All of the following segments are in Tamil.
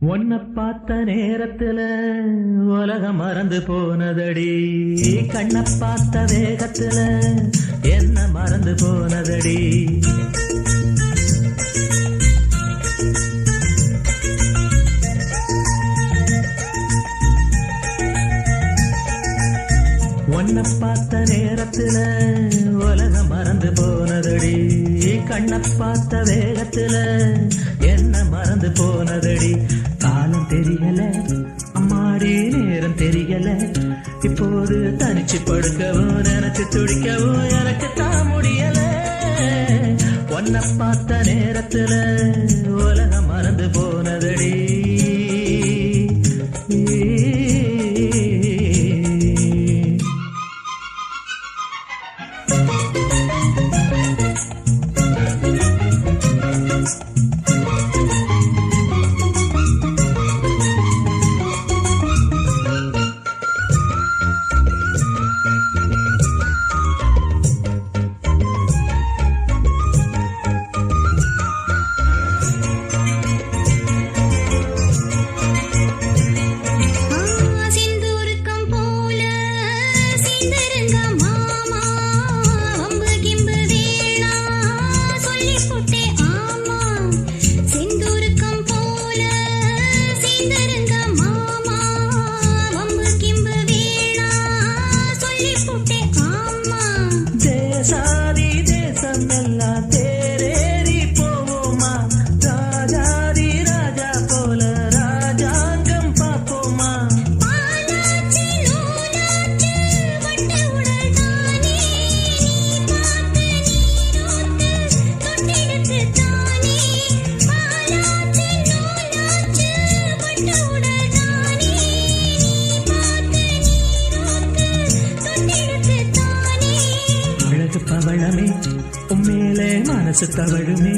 உன்னை பார்த்த நேரத்துல உலகம் மறந்து போனதடி. கண்ணை பார்த்த வேகத்துல என்ன மறந்து போனதடி? நேரத்துல உலகம் மறந்து போனதடி. கண்ணை பார்த்த வேகத்துல என்ன மறந்து போனதடி. காலம் தெரியல அம்மாடி நேரம் தெரியல. இப்போது தனிச்சு படுக்கவும் நினைச்சு துடிக்கவும் எனக்கு தான் முடியல. ஒன்ன பார்த்த நேரத்துல உலகம் மறந்து போனதடி. அழகு உண்மையிலே மனசு தவழுமே.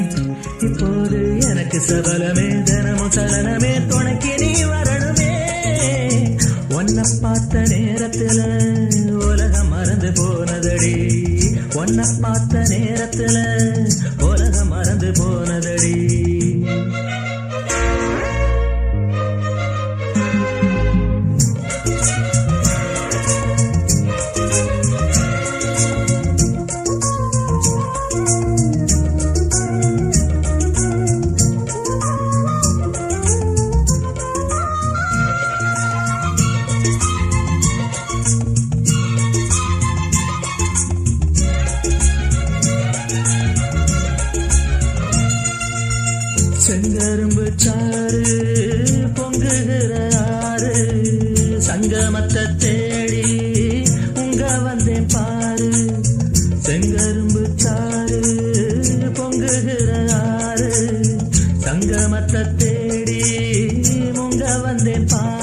இப்போது எனக்கு சபலமே தினமும் சலனமே துணைக்கு நீ வரணுமே. ஒன்னப்பா செங்கரும்பு சாறு பொங்குகிற ஆறு. சங்கமத்தை தேடி உங்க வந்தேன் பாரு. செங்கரும்பு சாறு பொங்குகிற ஆறு. சங்கமத்தை தேடி உங்க வந்தேன் பாரு.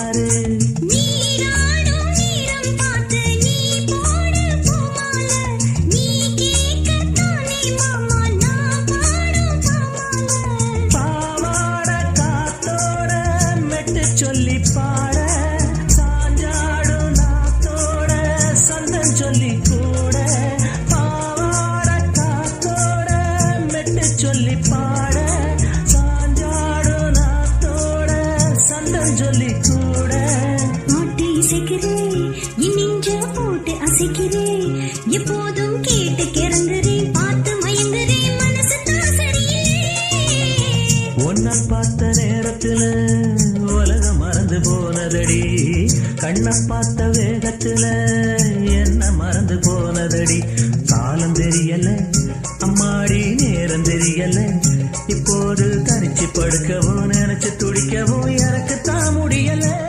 சொல்லி கூட. பாட்டு இசைக்கிறே என் நெஞ்ச போட்டு அசைக்கிறே. எப்போதும் கேட்டு கிறங்குறேன் பார்த்து மயங்குறேன் மனசு தான் சரியில்லை உன்னை பார்த்த நேரத்துல உலகம் மறந்து போனதடி. கண்ணை பார்த்த வேகத்துல என்ன மறந்து போனதடி. காலம் தெரியல அம்மாடி நேரம் தெரியல. இப்போது தனிச்சு படுக்கவும் நினைச்சு துடிக்கவும் எனக்கு முடியலை.